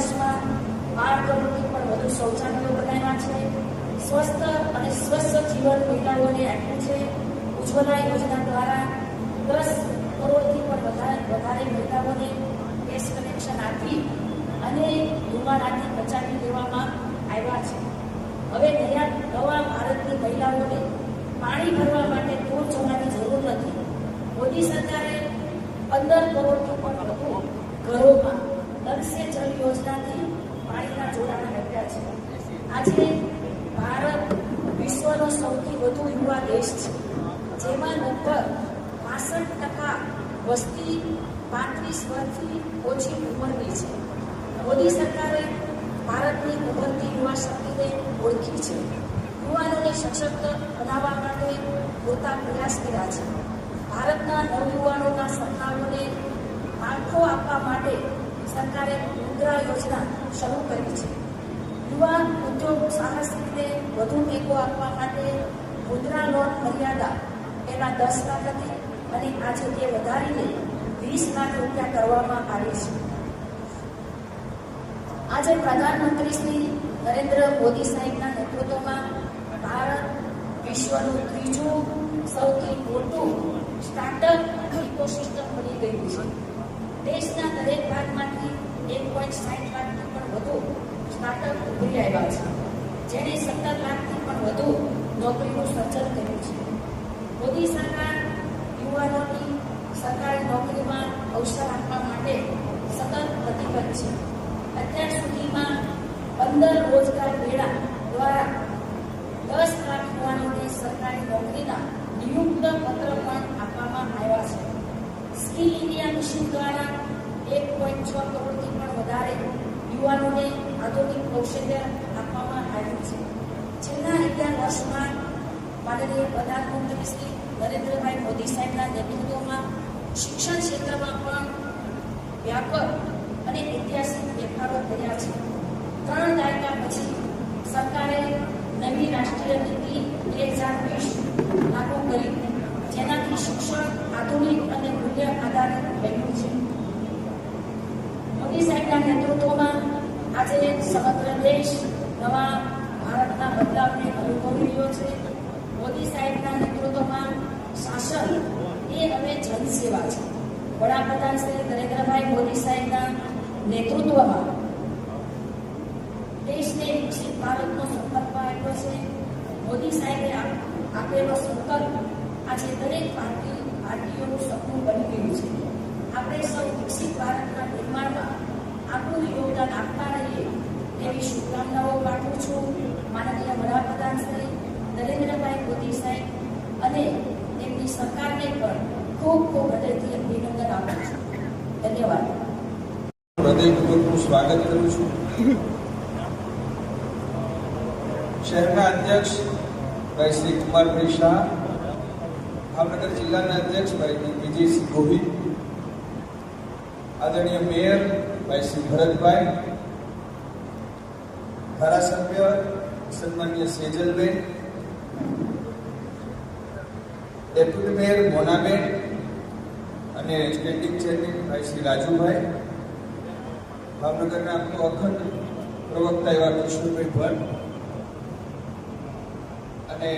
વર્ષમાં બાર કરોડથી પણ વધુ શૌચાલયો બનાવ્યા છે. સ્વસ્થ અને સ્વસ્થ જીવન મહિલાઓને આપ્યું છે. ઉજ્જવલા યોજના દ્વારા દસ કરોડથી પણ વધારે વધારે મહિલાઓને ગેસ કનેક્શન આપી અને ધુમાડાથી બચાવી દેવામાં આવ્યા છે. હવે નયા નવા ભારતની મહિલાઓને પાણી ભરવા માટે દૂર જવાની જરૂર નથી. મોદી સરકારે પંદર કરોડથી પણ વધુ ઘરોમાં નલ જળ યોજનાથી પાણીના જોડાણ આપ્યા છે. આજે ભારત વિશ્વનો સૌથી વધુ યુવા દેશ છે. જેમાં લગભગ પાસઠ ટકા વસ્તી પાંત્રીસ વર્ષથી ઓછી ઉંમરની છે. મોદી સરકારે ભારતની ઉભરતી યુવા શક્તિને ઓળખી છે. યુવાનોને સશક્ત બનાવવા માટે પૂરતા પ્રયાસ કર્યા છે. ભારતના નવયુવાનોના સપનાઓને માળખો આપવા માટે સરકારે મુદ્રા યોજના શરૂ કરી છે. યુવા ઉદ્યોગ સાહસિકને વધુ ટેકો આપવા માટે મુદ્રા લોન મર્યાદા એના દસ લાખ હતી અને આજે તે વધારીને વીસ લાખ રૂપિયા કરવામાં આવી છે. આજે પ્રધાનમંત્રી શ્રી નરેન્દ્ર મોદી સાહેબના નેતૃત્વમાં ભારત વિશ્વનું ત્રીજું સૌથી મોટું સ્ટાર્ટઅપ ઇકોસિસ્ટમ બની ગયું છે. દેશના દરેક ભાગમાંથી એક પોઈન્ટ સાઠ લાખથી પણ વધુ સ્ટાર્ટઅપ ઉભરી આવ્યા છે, જેણે સત્તર લાખથી પણ વધુ નોકરીનું સર્જન કર્યું છે. મોદી સરકાર યુવાનોની સરકારી નોકરીમાં અવસર આપવા માટે સતત પ્રતિબદ્ધ છે. અત્યાર સુધીમાં પંદર રોજગાર મેળા દ્વારા દસ લાખ યુવાનોને સરકારી નોકરીના નિયુક્ત પત્ર પણ આપવામાં આવ્યા છે. સ્કિલ ઇન્ડિયા મિશન દ્વારા એક પોઈન્ટ છ કરોડથી પણ વધારે યુવાનોને આધુનિક કૌશલ્ય આપવામાં આવ્યું છે. છેલ્લા અગિયાર વર્ષમાં માનનીય પ્રધાનમંત્રી શ્રી નરેન્દ્રભાઈ મોદી સાહેબના નેતૃત્વમાં શિક્ષણ ક્ષેત્રમાં પણ વ્યાપક અને ઐતિહાસિક ફેરફારો કર્યા છે. ત્રણ દાયકા પછી સરકારે નવી રાષ્ટ્રીય નીતિ બે હજાર વીસ લાગુ કરી, જેનાથી શિક્ષણ આધુનિક અને મૂલ્ય આધારિત બન્યું છે. મોદી સાહેબના નેતૃત્વમાં આજે સમગ્ર દેશ નવા ભારતના બદલાવને અનુભવી રહ્યો છે. મોદી સાહેબના નેતૃત્વમાં શાસન એ હવે જનસેવા છે. વડાપ્રધાન શ્રી નરેન્દ્રભાઈ મોદી સાહેબના નેતૃત્વમાં દેશને વિકસિત ભારતનો સંકલ્પ આપ્યો છે. મોદી સાહેબે આપેલો સંકલ્પ આજે દરેક ભારતીય ભારતીયોનું સપનું બની ગયું છે. આપણે સૌ વિકસિત ભારતના નિર્માણમાં આપણું યોગદાન આપતા રહીએ તેવી શુભકામનાઓ પાઠવું છું. માનનીય વડાપ્રધાન શ્રી નરેન્દ્રભાઈ મોદી સાહેબ અને તેમની સરકારને પણ ખૂબ ખૂબ હૃદયથી અભિનંદન આપું છું. ધન્યવાદ. હૃદયપૂર્વકનું સ્વાગત કરું છું. શહેરના અધ્યક્ષ ભાઈ શ્રી કુમારભાઈ શાહ ભાવનગર જિલ્લાના અધ્યક્ષ ભાઈ વિજયસિંહ ગોહિલ, આદરણીય મેયર ભાઈ શ્રી ભરતભાઈ, ધારાસભ્ય સન્માન્ય સેજલબેન, ડેપ્યુટી મેયર મોનાબેન અને સ્ટેન્ડિંગ ચેરમેન ભાઈ શ્રી રાજુભાઈ, ભાવનગરના અખંડ પ્રવક્તા એવા કૃષ્ણભાઈ ભટ્ટ અને